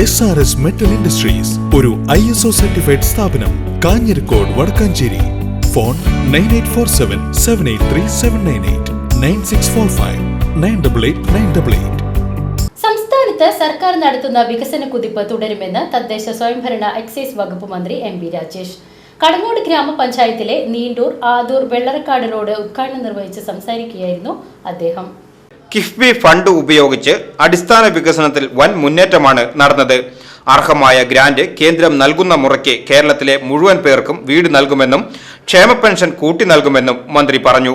S R S metal industries ഒരു I S O certified സ്ഥാപനം Kanhirakode Vadakkanchery. Phone nine eight four seven seven eight three seven nine eight nine six four five nine double eight nine double eight സർക്കാർ നടത്തുന്ന വികസന കുതിപ്പ് തുടരുമെന്ന് തദ്ദേശ സ്വയംഭരണ excise വകുപ്പ് മന്ത്രി എം ബി രാജേഷ്. കടങ്ങോട് ഗ്രാമപഞ്ചായത്തിലെ നീണ്ടൂർ ആദൂർ വെള്ളറക്കാട് റോഡ് ഉദ്ഘാടനം നിർവഹിച്ച് സംസാരിക്കുകയായിരുന്നു അദ്ദേഹം. കിഫ്ബി ഫണ്ട് ഉപയോഗിച്ച് അടിസ്ഥാന വികസനത്തിൽ വൻ മുന്നേറ്റമാണ് നടന്നത്. അർഹമായ ഗ്രാന്റ് കേന്ദ്രം നൽകുന്ന മുറയ്ക്ക് കേരളത്തിലെ മുഴുവൻ പേർക്കും വീട് നൽകുമെന്നും ക്ഷേമ പെൻഷൻ കൂട്ടി നൽകുമെന്നും മന്ത്രി പറഞ്ഞു.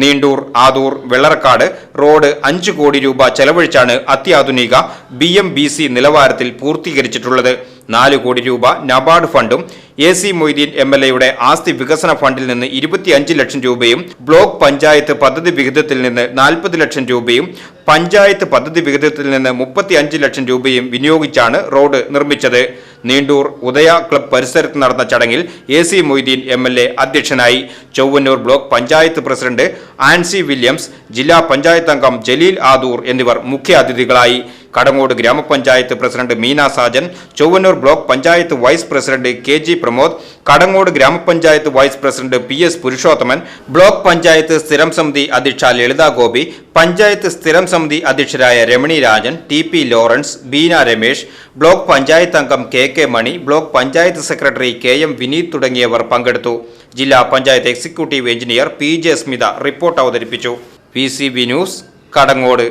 നീണ്ടൂർ ആദൂർ വെള്ളറക്കാട് റോഡ് അഞ്ച് കോടി രൂപ ചെലവഴിച്ചാണ് അത്യാധുനിക ബി എം ബി സി നിലവാരത്തിൽ പൂർത്തീകരിച്ചിട്ടുള്ളത്. നാല് കോടി രൂപ നബാർഡ് ഫണ്ടും A C Moideen M L എയുടെ ആസ്തി വികസന ഫണ്ടിൽ നിന്ന് ഇരുപത്തിയഞ്ച് ലക്ഷം രൂപയും ബ്ലോക്ക് പഞ്ചായത്ത് പദ്ധതി വിഹിതത്തിൽ നിന്ന് നാൽപ്പത് ലക്ഷം രൂപയും പഞ്ചായത്ത് പദ്ധതി വിഹിതത്തിൽ നിന്ന് മുപ്പത്തി അഞ്ച് ലക്ഷം രൂപയും വിനിയോഗിച്ചാണ് റോഡ് നിർമ്മിച്ചത്. നീണ്ടൂർ ഉദയ ക്ലബ് പരിസരത്ത് നടന്ന ചടങ്ങിൽ A C Moideen M L A അധ്യക്ഷനായി Chowannur block panchayat president Ancy Williams ജില്ലാ പഞ്ചായത്ത് അംഗം ജലീൽ ആദൂർ എന്നിവർ മുഖ്യാതിഥികളായി കടങ്ങോട് ഗ്രാമപഞ്ചായത്ത് president Meena Sajan Chowannur block panchayat vice president K G Pramod Kadangode ഗ്രാമപഞ്ചായത്ത് vice president P S Purushothaman block panchayat സ്ഥിരം സമിതി അധ്യക്ഷ ലളിത ഗോപി പഞ്ചായത്ത് സ്ഥിരം സമിതി അധ്യക്ഷരായ Ramani Rajan T P Lawrence Beena Ramesh block panchayat അംഗം K K Mani block panchayat secretary K M Vineeth തുടങ്ങിയവർ പങ്കെടുത്തു. ജില്ലാ panchayat executive engineer P J Smitha report അവതരിപ്പിച്ചു. P C B news Kadangode.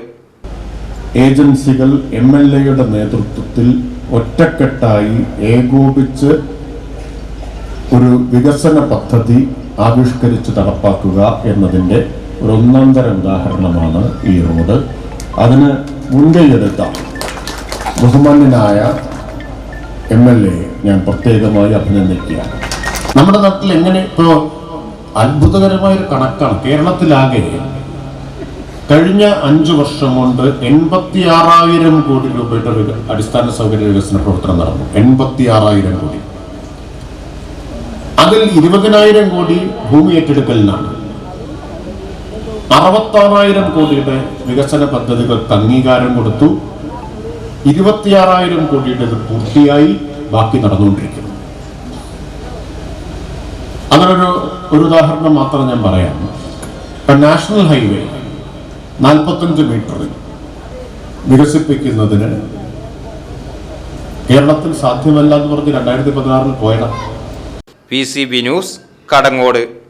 ഏജൻസികൾ എം എൽ എയുടെ നേതൃത്വത്തിൽ ഒറ്റക്കെട്ടായി ഏകോപിച്ച് ഒരു വികസന പദ്ധതി ആവിഷ്കരിച്ച് നടപ്പാക്കുക എന്നതിന്റെ ഒരു ഒന്നാന്തര ഉദാഹരണമാണ് ഈ റോഡ്. അതിന് മുൻകൈയെടുത്ത ബഹുമാന്യനായ എം എൽ എ ഞാൻ പ്രത്യേകമായി അഭിനന്ദിക്കുകയാണ്. നമ്മുടെ നാട്ടിൽ എങ്ങനെ ഇപ്പോൾ അത്ഭുതകരമായൊരു കണക്കാണ്. കേരളത്തിലാകെ കഴിഞ്ഞ അഞ്ചു വർഷം കൊണ്ട് എൺപത്തി ആറായിരം കോടി രൂപയുടെ അടിസ്ഥാന സൗകര്യ വികസന പ്രവർത്തനം നടന്നു. എൺപത്തി ആറായിരം കോടി. അതിൽ ഇരുപതിനായിരം കോടി ഭൂമി ഏറ്റെടുക്കലിനാണ്. അറുപത്താറായിരം കോടിയുടെ വികസന പദ്ധതികൾക്ക് അംഗീകാരം കൊടുത്തു. ഇരുപത്തിയാറായിരം കോടിയുടെ പൂർത്തിയായി ബാക്കി നടന്നുകൊണ്ടിരിക്കുന്നു. അങ്ങനൊരു ഒരു ഉദാഹരണം മാത്രം ഞാൻ പറയാം. ഇപ്പൊ നാഷണൽ ഹൈവേ നാൽപ്പത്തഞ്ച് മീറ്ററിൽ വികസിപ്പിക്കുന്നതിന് കേരളത്തിൽ സാധ്യമല്ല എന്ന് പറഞ്ഞ് രണ്ടായിരത്തി പതിനാറിൽ പോയതാണ്. P C B news Kadangode.